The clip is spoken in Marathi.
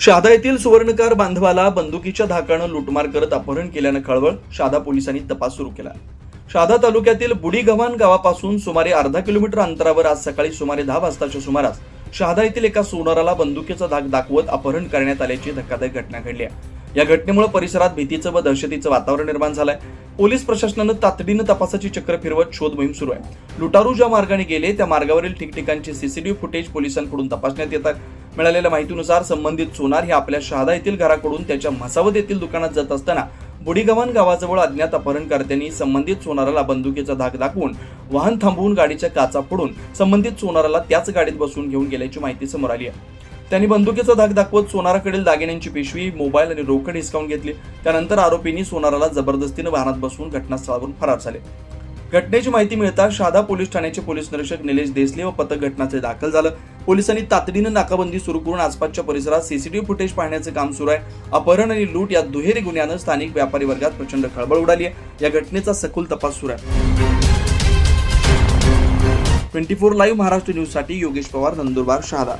शहादा येथील सुवर्णकार बांधवाला बंदुकीच्या धाकानं लुटमार करत अपहरण केल्यानं खळबळ शहादा पोलिसांनी तपास सुरू केला. शहादा तालुक्यातील बुडीगव्हाण गावापासून सुमारे अर्धा किलोमीटर अंतरावर आज सकाळी सुमारे दहा वाजताच्या सुमारास शहादा येथील एका सोनाराला बंदुकीचा धाक दाखवत अपहरण करण्यात आल्याची धक्कादायक घटना घडली आहे. या घटनेमुळे परिसरात भीतीचं व दहशतीचं वातावरण निर्माण झालंय. पोलीस प्रशासनानं तातडीनं तपासाची चक्र फिरवत शोध मोहीम सुरू आहे. लुटारू ज्या मार्गाने गेले त्या मार्गावरील ठिकठिकाणचे सीसीटीव्ही फुटेज पोलिसांकडून तपासण्यात येतात मिळालेल्या माहितीनुसार संबंधित सोनार हे आपल्या शहादा येथील घराकडून त्याच्या म्हसावत येथील दुकानात जात असताना बुडीगव्हाण गावाजवळ अज्ञात अपहरणकर्त्यांनी संबंधित सोनाराला बंदुकीचा धाक दाखवून वाहन थांबवून गाडीच्या काचा फोडून संबंधित सोनाराला त्याच गाडीत बसून घेऊन गेल्याची माहिती समोर आली आहे. त्यांनी बंदुकीचा धाक दाखवत सोनाराकडील दागिन्यांची पिशवी मोबाईल आणि रोकड हिसकावून घेतली. त्यानंतर आरोपींनी सोनाराला जबरदस्तीनं वाहनात बसवून घटनास्थळावरून फरार झाले. घटनेची माहिती मिळता शहादा पोलीस ठाण्याचे पोलीस निरीक्षक निलेश देसले व पथक घटनास्थळी दाखल झालं. पोलिसांनी तातडीनं नाकाबंदी सुरू करून आसपासच्या परिसरात सीसीटीव्ही फुटेज पाहण्याचं काम सुरू आहे. अपहरण आणि लूट या दुहेरी गुन्ह्यानं स्थानिक व्यापारी वर्गात प्रचंड खळबळ उडाली आहे. या घटनेचा सखोल तपास सुरू आहे. ट्वेंटी फोर लाईव्ह महाराष्ट्र न्यूजसाठी योगेश पवार नंदुरबार शहादा.